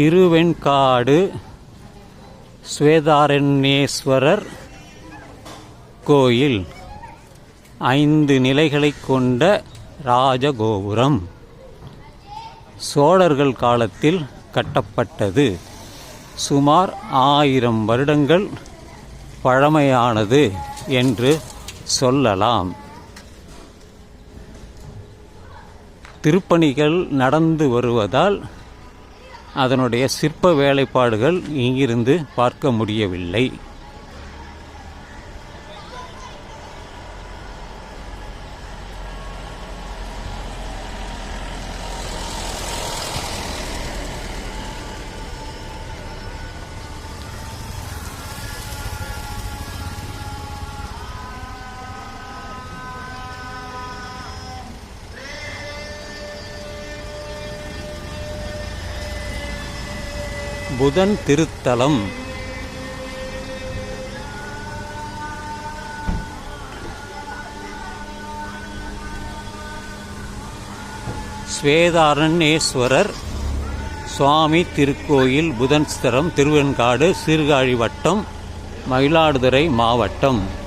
திருவெண்காடு ஸ்வேதாரண்யேஸ்வரர் கோயில். ஐந்து நிலைகளைக் கொண்ட ராஜகோபுரம். சோழர்கள் காலத்தில் கட்டப்பட்டது. சுமார் ஆயிரம் வருடங்கள் பழமையானது என்று சொல்லலாம். திருப்பணிகள் நடந்து வருவதால் அதனுடைய சிற்ப வேலைப்பாடுகள் இங்கிருந்து பார்க்க முடியவில்லை. புதன் திருத்தலம். ஸ்வேதாரண்யேஸ்வரர் சுவாமி திருக்கோயில் புதன்ஸ்தரம் திருவெண்காடு சீர்காழி வட்டம் மயிலாடுதுறை மாவட்டம்.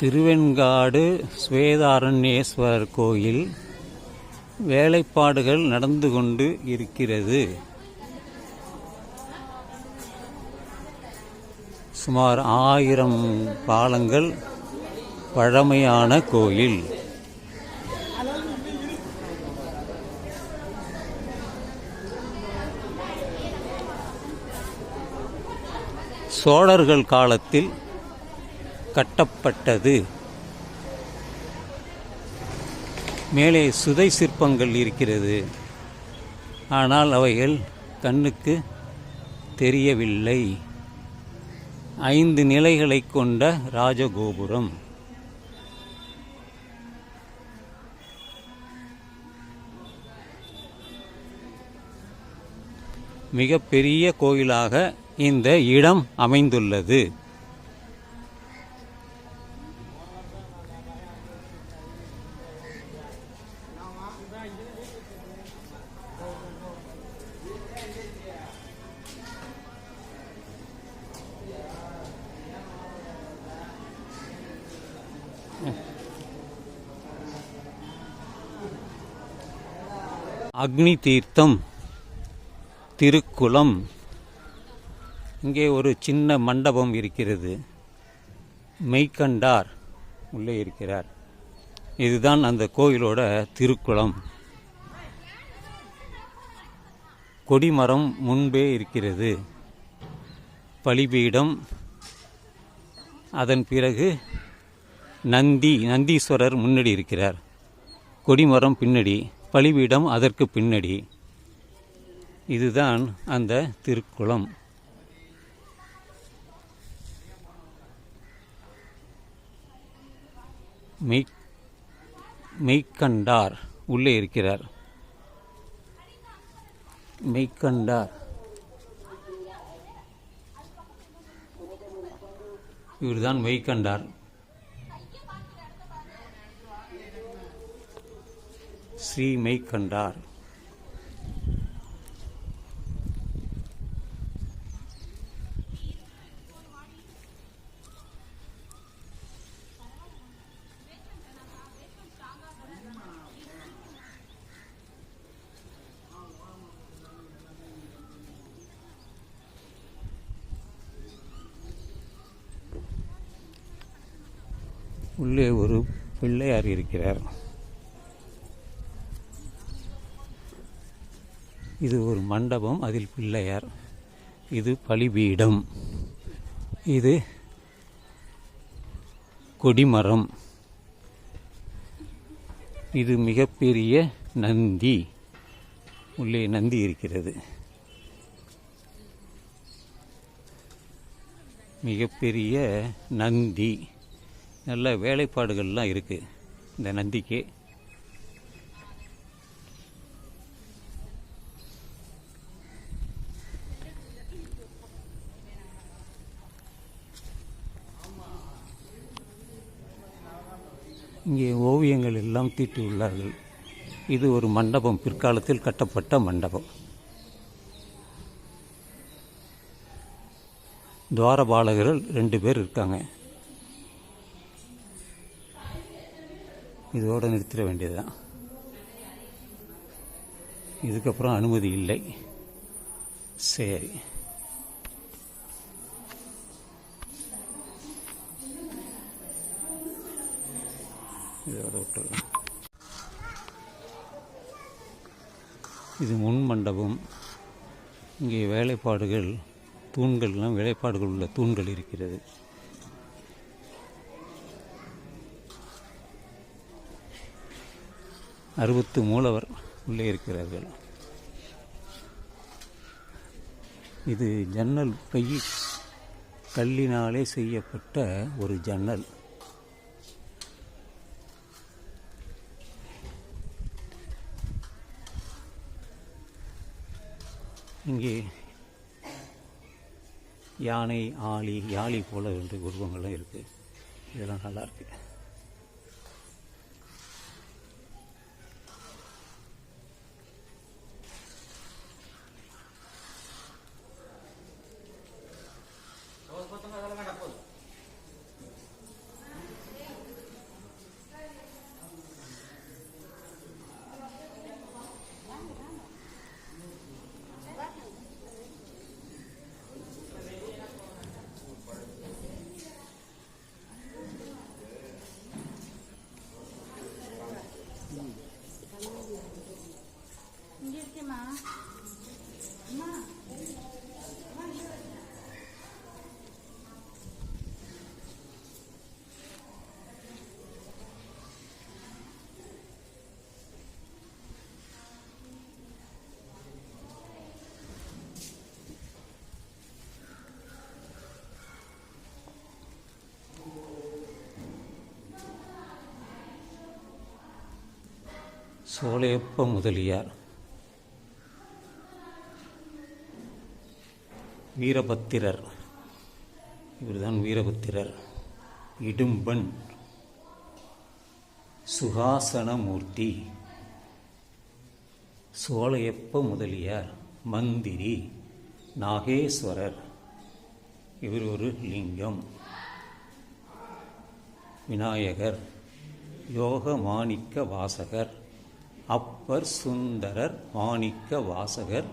திருவெண்காடு ஸ்வேதாரண்யேஸ்வரர் கோயில் வேலைப்பாடுகள் நடந்து கொண்டு இருக்கிறது. சுமார் ஆயிரம் காலங்கள் பழமையான கோயில். சோழர்கள் காலத்தில் கட்டப்பட்டது. மேலே சுதை சிற்பங்கள் இருக்கிறது. ஆனால் அவைகள் கண்ணுக்கு தெரியவில்லை. ஐந்து நிலைகளைக் கொண்ட ராஜகோபுரம். மிகப்பெரிய கோயிலாக இந்த இடம் அமைந்துள்ளது. அக்னி தீர்த்தம் திருக்குளம். இங்கே ஒரு சின்ன மண்டபம் இருக்கிறது. மெய்கண்டார் உள்ளே இருக்கிறார். இதுதான் அந்த கோயிலோட திருக்குளம். கொடிமரம் முன்பே இருக்கிறது. பலிபீடம். அதன் பிறகு நந்தி நந்தீஸ்வரர் முன்னாடி இருக்கிறார். கொடிமரம் பின்னாடி பலிபீடம் அதற்கு பின்னடி. இதுதான் அந்த திருக்குளம். மெய் மெய்கண்டார் உள்ளே இருக்கிறார். மெய்கண்டார் இவர்தான் மெய்கண்டார் ஸ்ரீ மெய்கண்டார் உள்ளே ஒரு பிள்ளையார் இருக்கிறார் இது ஒரு மண்டபம் அதில் பிள்ளையார். இது பலிபீடம். இது கொடிமரம். இது மிகப்பெரிய நந்தி. உள்ளே நந்தி இருக்கிறது. மிகப்பெரிய நந்தி. நல்ல வேலைப்பாடுகள்லாம் இருக்குது இந்த நந்திக்கு. இங்கே ஓவியங்கள் எல்லாம் தீட்டியுள்ளார்கள் இது ஒரு மண்டபம் பிற்காலத்தில் கட்டப்பட்ட மண்டபம். துவாரபாலகர்கள் ரெண்டு பேர் இருக்காங்க. இதோடு நிறுத்திட வேண்டியதுதான். இதுக்கப்புறம் அனுமதி இல்லை. சரி. இதோட விட்டுறலாம். இது முன் மண்டபம். இங்கே வேலைப்பாடுகள் தூண்கள்லாம் வேலைப்பாடுகள் உள்ள தூண்கள் இருக்கிறது. அறுபத்து மூலவர் உள்ளே இருக்கிறார்கள். இது ஜன்னல் பை கல்லினாலே செய்யப்பட்ட ஒரு ஜன்னல். இங்கே யானை ஆளி யாழி போல ரெண்டு உருவங்கள்லாம் இருக்குது இதெல்லாம் நல்லா சோலையப்ப முதலியார். வீரபத்திரர். இவர்தான் வீரபத்திரர். இடும்பன். சுகாசனமூர்த்தி சோலையப்ப முதலியார். மந்திரி. நாகேஸ்வரர். இவர் ஒரு லிங்கம். விநாயகர். யோக மாணிக்க வாசகர். அப்பர் சுந்தரர் மாணிக்க வாசகர்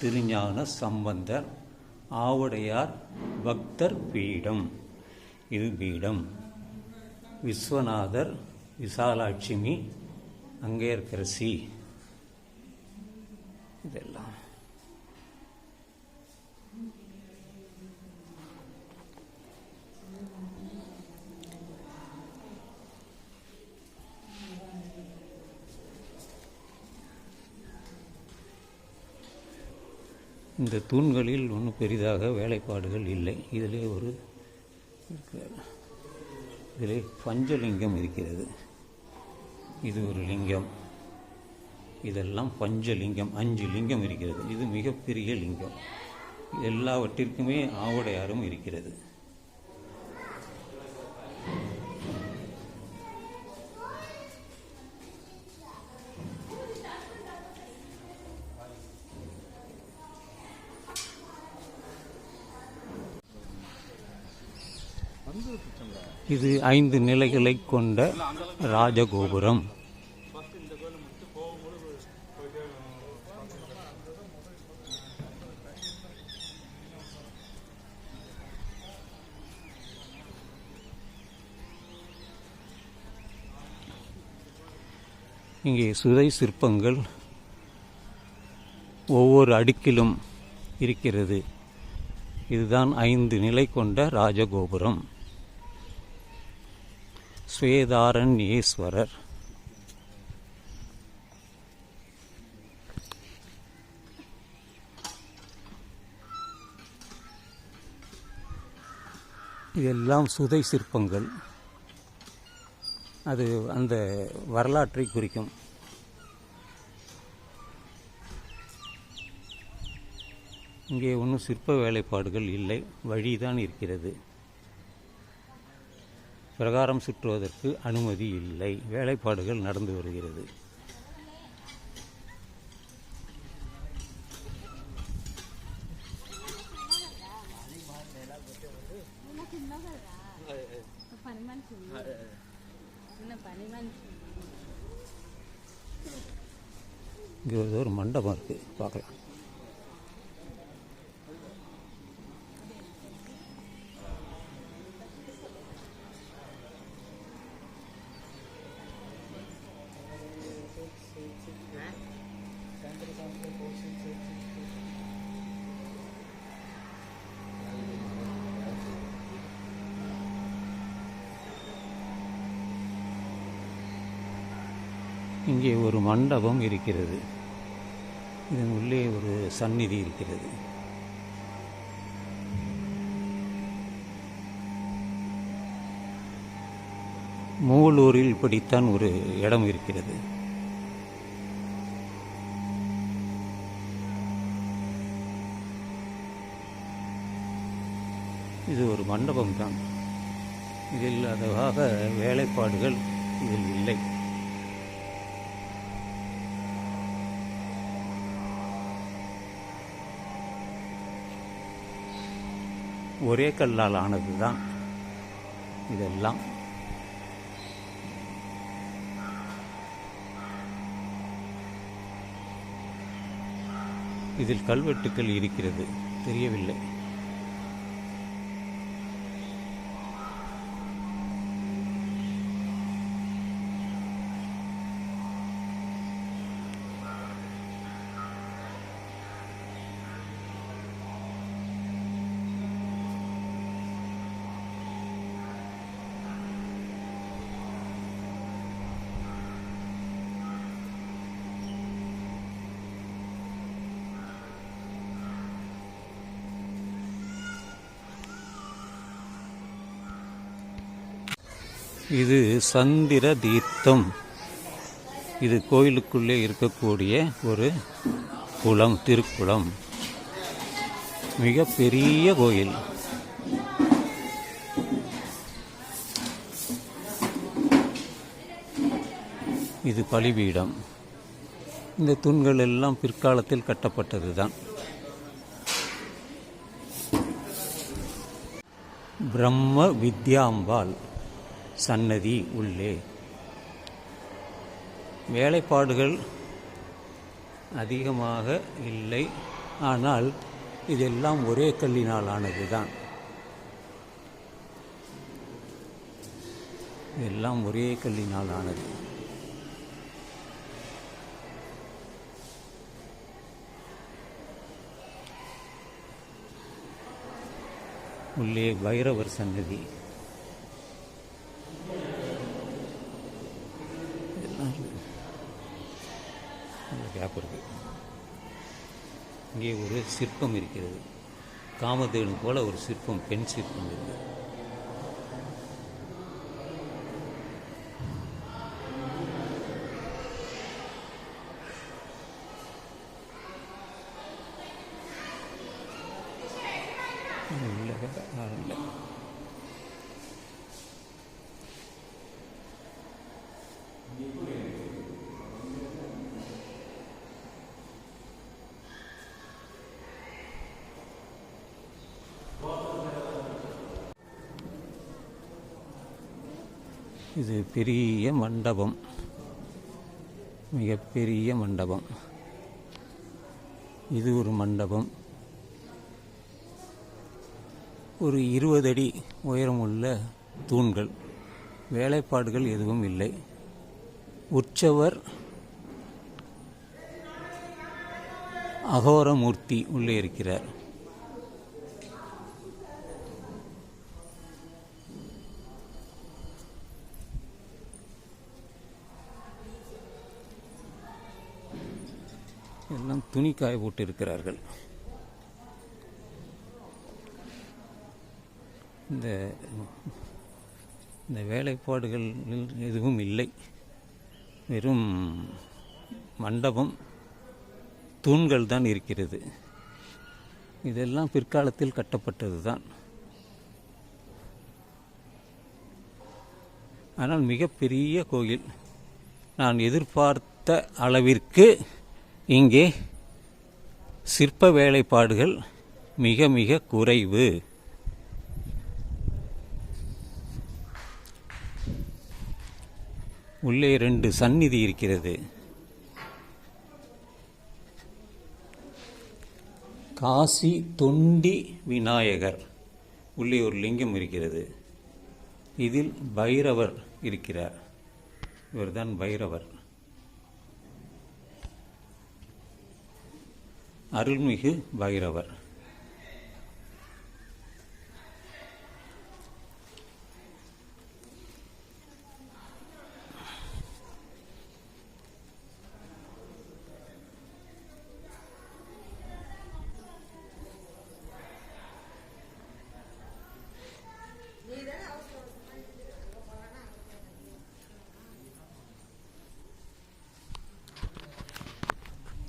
திருஞான சம்பந்தர் ஆவுடையார் பக்தர் பீடம். இது பீடம். விஸ்வநாதர் விசாலாட்சுமி அங்கேற்கரசி இதெல்லாம். இந்த தூண்களில் ஒன்றும் பெரிதாக வேலைப்பாடுகள் இல்லை. இதிலே ஒரு இதிலே பஞ்சலிங்கம் இருக்கிறது. இது ஒரு லிங்கம். இதெல்லாம் பஞ்சலிங்கம் அஞ்சு லிங்கம் இருக்கிறது. இது மிகப்பெரிய லிங்கம். எல்லாவற்றிற்குமே ஆவுடையாரும் இருக்கிறது. இது ஐந்து நிலைகளை கொண்ட ராஜகோபுரம். இங்கே சுதை சிற்பங்கள் ஒவ்வொரு அடுக்கிலும் இருக்கிறது. இதுதான் ஐந்து நிலை கொண்ட ராஜகோபுரம். ஸ்வேதாரண்யேஸ்வரர் இதெல்லாம் சுதை சிற்பங்கள். அது அந்த வரலாற்றை குறிக்கும். இங்கே ஒன்றும் சிற்ப வேலைப்பாடுகள் இல்லை வழிதான் இருக்கிறது. பிரகாரம் சுற்றுவதற்கு அனுமதி இல்லை. வேலைப்பாடுகள் நடந்து வருகிறது. இங்கே ஒரு மண்டபம் இருக்குது பார்க்கலாம். இங்கே ஒரு மண்டபம் இருக்கிறது. இதன் உள்ளே ஒரு சந்நிதி இருக்கிறது. மூலூரில் இப்படித்தான் ஒரு இடம் இருக்கிறது. இது ஒரு மண்டபம் தான் இதில் அதுவாக வேலைப்பாடுகள் இதில் இல்லை. ஒரே கல்லால் ஆனது தான் இதெல்லாம். இதில் கல்வெட்டுக்கள் இருக்கிறது. தெரியவில்லை. இது சந்திர தீர்த்தம். இது கோயிலுக்குள்ளே இருக்கக்கூடிய ஒரு குளம் திருக்குளம். மிக பெரிய கோயில். இது பலிபீடம். இந்த தூண்கள் எல்லாம் பிற்காலத்தில் கட்டப்பட்டது தான் பிரம்ம வித்யாம்பாள். சன்னதி உள்ளே. வேலைப்பாடுகள் அதிகமாக இல்லை. ஆனால் இதெல்லாம் ஒரே கல்லினால் ஆனது தான். இதெல்லாம் ஒரே கல்லினால் ஆனது உள்ளே பைரவர் சன்னதி இதெல்லாம் இருக்கு. நல்ல கேப் இருக்குது இங்கே ஒரு சிற்பம் இருக்கிறது. காமதேனு போல ஒரு சிற்பம் பெண் சிற்பம் இருக்கு இல்லை யாரும் இல்லை இது பெரிய மண்டபம். மிகப்பெரிய மண்டபம். இது ஒரு மண்டபம். ஒரு இருபது அடி உயரமுள்ள தூண்கள். வேலைப்பாடுகள் எதுவும் இல்லை. உற்சவர் அகோரமூர்த்தி உள்ளே இருக்கிறார். எல்லாம் துணி காய போட்டு இருக்கிறார்கள் இந்த இந்த வேலைப்பாடுகள் எதுவும் இல்லை. வெறும் மண்டபம் தூண்கள் தான் இருக்கிறது. இதெல்லாம் பிற்காலத்தில் கட்டப்பட்டது தான் ஆனால் மிகப்பெரிய கோயில் நான் எதிர்பார்த்த அளவிற்கு இங்கே சிற்ப வேலைப்பாடுகள் மிக மிக குறைவு. உள்ளே ரெண்டு சந்நிதி இருக்கிறது. காசி தொண்டி விநாயகர். உள்ளே ஒரு லிங்கம் இருக்கிறது. இதில் பைரவர் இருக்கிறார். இவர்தான் பைரவர். அருள்மிகு பைரவர்.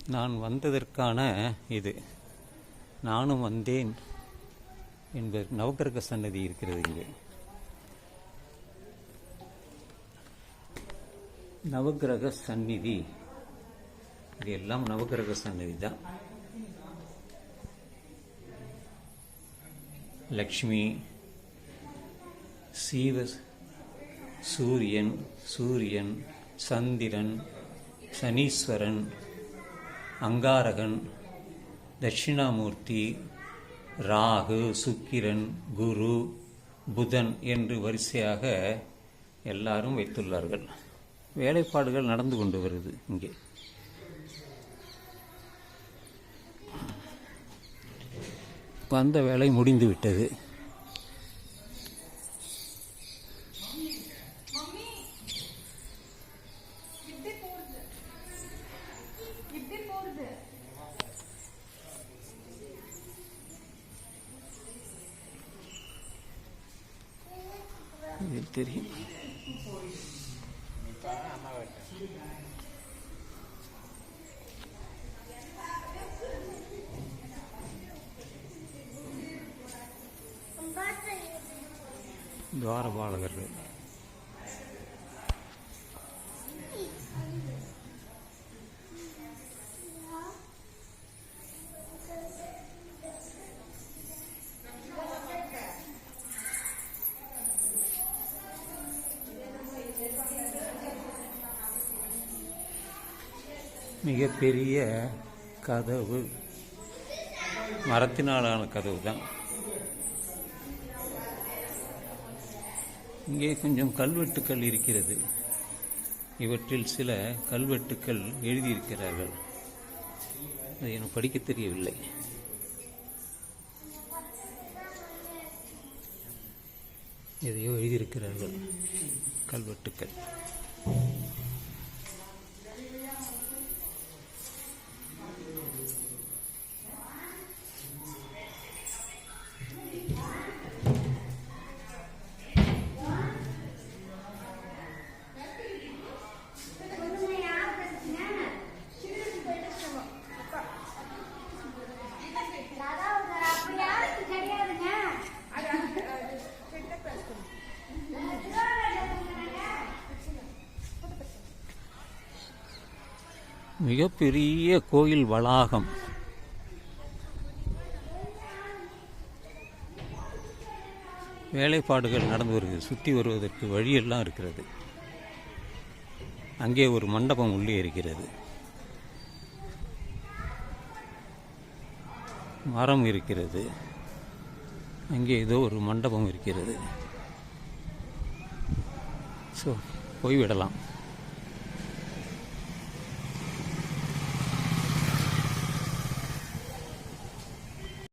நான் வந்ததற்கான இது. நானும் வந்தேன் என்பது நவக்கிரக சன்னதி இருக்கிறது இங்கே. நவக்கிரக சந்நிதி. இது எல்லாம் நவக்கிரக சந்நிதி தான். லக்ஷ்மி சீவ சூரியன் சூரியன் சந்திரன் சனீஸ்வரன் அங்காரகன் தட்சிணாமூர்த்தி ராகு சுக்கிரன் குரு புதன் என்று வரிசையாக எல்லாரும் வைத்துள்ளார்கள். வேலைப்பாடுகள் நடந்து கொண்டு வருது இங்கே. வந்த வேலை முடிந்துவிட்டது விட்டது இது தெரியும் துவாரபாலகர்கள் மிகப்பெரிய கதவு. மரத்தினாலான கதவு தான். இங்கே கொஞ்சம் கல்வெட்டுக்கள் இருக்கிறது. இவற்றில் சில கல்வெட்டுக்கள் எழுதியிருக்கிறார்கள். அது எனக்கு படிக்க தெரியவில்லை. எதையோ எழுதியிருக்கிறார்கள் கல்வெட்டுக்கள். மிகப்பெரிய கோயில் வளாகம். வேலைப்பாடுகள் நடந்து வருகிறது. சுற்றி வருவதற்கு வழியெல்லாம் இருக்கிறது. அங்கே ஒரு மண்டபம் உள்ளே இருக்கிறது. மரம் இருக்கிறது. அங்கே ஏதோ ஒரு மண்டபம் இருக்கிறது. ஸோ போய்விடலாம்.